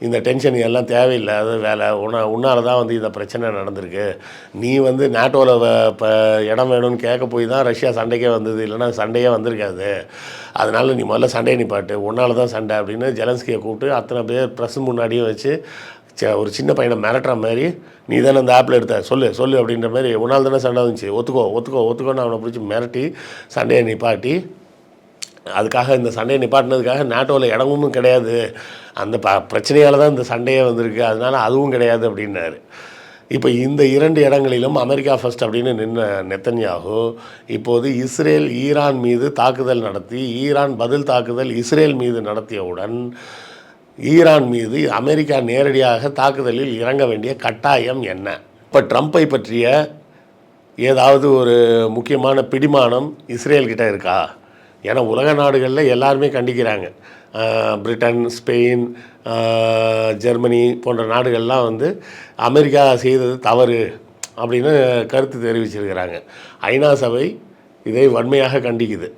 இந்த டென்ஷன் எல்லாம் தேவையில்லை அது வேலை. உன்ன உன்னால தான் வந்து இந்த பிரச்சனை நடந்திருக்கு. நீ வந்து நாட்டோவில் இப்போ இடம் வேணும்னு கேட்க போய் தான் ரஷ்யா சண்டைக்கே வந்தது. இல்லைன்னா சண்டையே வந்திருக்காது. அதனால் நீ முதல்ல சண்டையை நிப்பாட்டு. உன்னால தான் சண்டை அப்படின்னு ஜெலன்ஸ்கியை கூப்பிட்டு அத்தனை பேர் ப்ரெஸ் முன்னாடியும் வச்சு ச- ஒரு சின்ன பையனை மிரட்டுற மாதிரி நீ தானே அந்த ஆப்பில் எடுத்த. சொல்லு சொல்லு அப்படின்ற மாதிரி உன்னால் தானே சண்டை வந்துச்சு. ஒத்துக்கோ ஒத்துக்கோ ஒத்துக்கோன்னு அவனை பிடிச்சி மிரட்டி சண்டையை நிப்பாட்டி அதுக்காக இந்த சண்டையை நிப்பாட்டினதுக்காக நாட்டோவில் இடமும் கிடையாது. அந்த ப பிரச்சனையால் தான் இந்த சண்டையே வந்திருக்கு. அதனால அதுவும் கிடையாது அப்படின்னாரு. இப்போ இந்த இரண்டு இடங்களிலும் அமெரிக்கா ஃபர்ஸ்ட் அப்படின்னு நின்ன நெத்தன்யாகு இப்போது இஸ்ரேல் ஈரான் மீது தாக்குதல் நடத்தி ஈரான் பதில் தாக்குதல் இஸ்ரேல் மீது நடத்தியவுடன் ஈரான் மீது அமெரிக்கா நேரடியாக தாக்குதலில் இறங்க வேண்டிய கட்டாயம் என்ன? இப்போ ட்ரம்ப்பை பற்றிய ஏதாவது ஒரு முக்கியமான பிடிமானம் இஸ்ரேல்கிட்ட இருக்கா? ஏன்னா உலக நாடுகளில் எல்லாருமே கண்டிக்கிறாங்க. பிரிட்டன் ஸ்பெயின் ஜெர்மனி போன்ற நாடுகள்லாம் வந்து அமெரிக்கா செய்தது தவறு அப்படின்னு கருத்து தெரிவிச்சிருக்கிறாங்க. ஐநா சபை இதை வன்மையாக கண்டிக்குது.